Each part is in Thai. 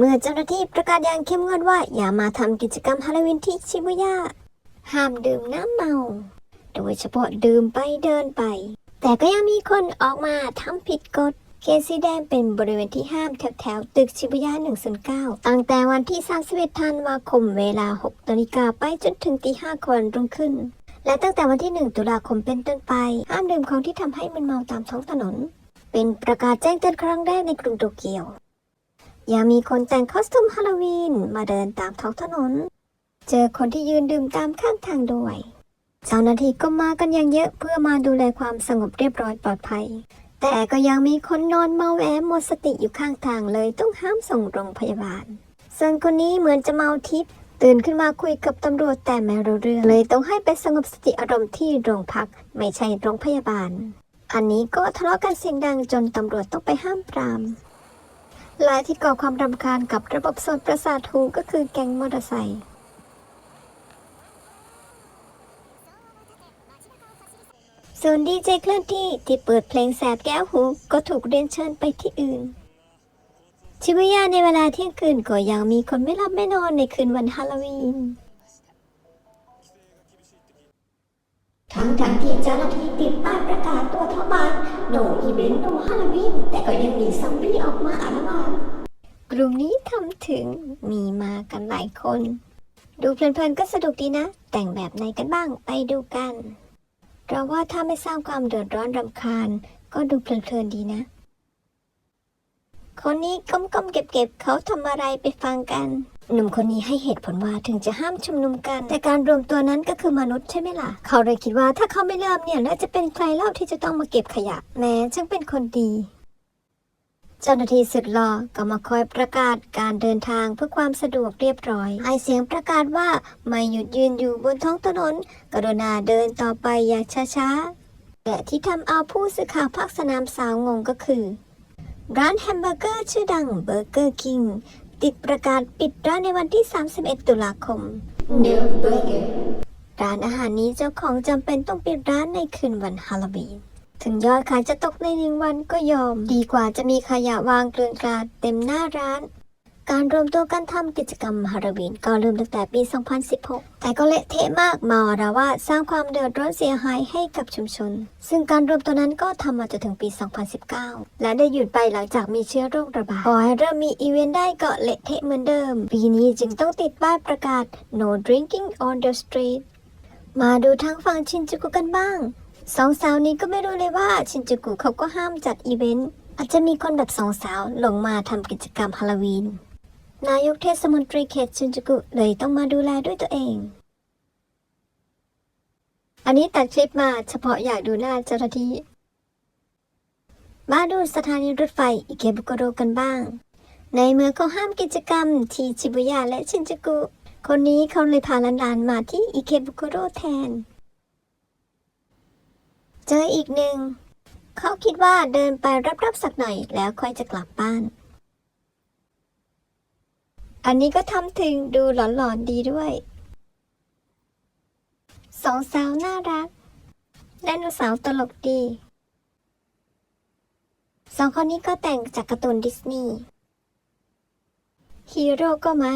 เมื่อเจ้าหน้าที่ประกาศอย่างเข้มงวดว่า อย่ามาทำกิจกรรมฮาโลวีนที่ชิบุย่าห้ามดื่มน้ำเมา โดยเฉพาะดื่มไปเดินไป แต่ก็ยังมีคนออกมาทำผิดกฎเขตสีแดงเป็นบริเวณที่ห้ามแถวแถวๆตึกชิบุย่า109 ตั้งแต่วันที่ 31 ธันวาคมเวลา6นาฬิกาไปจนถึงตี5ก่อนรุ่งขึ้น และตั้งแต่วันที่ 1 ตุลาคมเป็นต้นไป ห้ามดื่มของที่ทำให้มึนเมาตามท้องถนน เป็นประกาศแจ้งเตือนครั้งแรกในกรุงโตเกียว ยังมีคนแต่งคอสตูมฮาโลวีนมาเดินตามท้องถนน เจอคนที่ยืนดื่มตามข้างทางด้วย เจ้าหน้าที่ก็มากันอย่างเยอะเพื่อมาดูแลความสงบเรียบร้อยปลอดภัย แต่ก็ยังมีคนนอนเมาแอหมดสติอยู่ข้างทางเลยต้องห้ามส่งโรงพยาบาล ส่วนคนนี้เหมือนจะเมาทิพย์ตื่นขึ้นมาคุยกับตำรวจแต่ไม่รู้เรื่องเลยต้องให้ไปสงบสติอารมณ์ที่โรงพักไม่ใช่โรงพยาบาล อันนี้ก็ทะเลาะกันเสียงดังจนตำรวจต้องไปห้ามปราม ลายที่ก่อความรำคาญกับระบบโซนประสาทหูก็คือแก๊งมอเตอร์ไซค์ส่วนดีเจเคลื่อนที่ที่เปิดเพลงแสบแก้วหูก็ถูกเรียนเชิญไปที่อื่น ชิบุย่าในเวลาเที่ยงคืนก็ยังมีคนไม่หลับไม่นอนในคืนวันฮาโลวีน ทั้งทั้งที่เจ้าหน้าที่ติดป้ายประกาศตัวเท่าบ้านโนอีเวนต์โนฮาโลวีนแต่ก็ยังมีซอมบี้ออกมาอาละวาดกลุ่มนี้ทำถึงมีมากันหลายคน ดูเพลินๆก็สนุกดีนะ แต่งแบบไหนกันบ้างไปดูกันเราว่าถ้าไม่สร้างความเดือดร้อนรำคาญ ก็ดูเพลินๆดีนะ คนนี้ก้มๆเก็บๆเขาทำอะไรไปฟังกัน หนุ่มคนนี้ให้เหตุผลว่าถึงจะห้ามชุมนุมกัน แต่การรวมตัวนั้นก็คือมนุษย์ใช่ไหมล่ะ เขาเลยคิดว่าถ้าเขาไม่เริ่มเนี่ยน่าจะเป็นใครเล่าที่จะต้องมาเก็บขยะ แม้ช่างเป็นคนดีเจ้าหน้าที่สุดหล่อก็มาคอยประกาศการเดินทางเพื่อความสะดวกเรียบร้อยให้เสียงประกาศว่าไม่หยุดยืนอยู่บนท้องถนน กรุณาเดินต่อไปอย่างช้าๆ แต่ที่ทำเอาผู้สื่อข่าวภาคสนามสาวงงก็คือ ร้านแฮมเบอร์เกอร์ชื่อดังเบอร์เกอร์คิง ติดประกาศปิดร้านในวันที่ 31 ตุลาคม No Burger ร้านอาหารนี้เจ้าของจำเป็นต้องปิดร้านในคืนวันฮาโลวีน ถึงยอดขายจะตกในหนึ่งวันก็ยอม ดีกว่าจะมีขยะวางเกลื่อนกลาดเต็มหน้าร้าน การรวมตัวกันทำกิจกรรมฮาโลวีนก็เริ่มตั้งแต่ปี 2016 แต่ก็เละเทะมากมาระว่าสร้างความเดือดร้อนเสียหายให้กับชุมชน ซึ่งการรวมตัวนั้นก็ทำมาจนถึงปี 2019 และได้หยุดไปหลังจากมีเชื้อโรคระบาดพอให้เริ่มมีอีเวนต์ได้ก็เละเทะเหมือนเดิม ปีนี้จึงต้องติดป้ายประกาศ no drinking on the street มาดูทางฝั่งชินจูกุกันบ้าง สองสาวนี้ก็ไม่รู้เลยว่าชินจูกุเขาก็ห้ามจัดอีเวนต์อาจจะมีคนแบบสองสาวลงมาทำกิจกรรมฮาโลวีน นายกเทศมนตรีเขตชินจูกุเลยต้องมาดูแลด้วยตัวเอง อันนี้ตัดคลิปมาเฉพาะอยากดูหน้าเจ้าหน้าที่ มาดูสถานีรถไฟอิเกบุโกโรกันบ้าง ในเมื่อเขาห้ามกิจกรรมที่ชิบุย่าและชินจูกุ คนนี้เขาเลยพาหลานมาที่อิเคบุโกโรแทน เจออีกหนึ่ง เขาคิดว่าเดินไปรับๆสักหน่อยแล้วค่อยจะกลับบ้าน อันนี้ก็ทำถึงดูหลอนๆดีด้วยสองสาวน่ารักไดโนเสาร์ตลกดี สองคนนี้ก็แต่งจากการ์ตูนดิสนีย์ฮีโร่ก็มา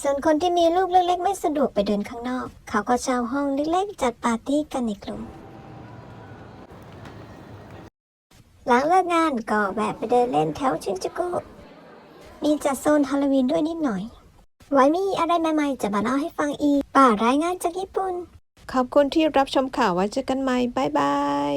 ส่วนคนที่มีลูกเล็กๆ ไม่สะดวกไปเดินข้างนอก เขาก็เช่าห้องเล็กๆ จัดปาร์ตี้กันในกลุ่ม หลังเลิกงานก็แวะไปเดินเล่นแถวชินจูกุ มีจัดโซนฮาโลวีนด้วยนิดหน่อย ไว้มีอะไรใหม่ๆ จะมาเล่าให้ฟังอีกป่ารายงานจากญี่ปุ่น ขอบคุณที่รับชมข่าวไว้เจอกันใหม่ บ๊ายบาย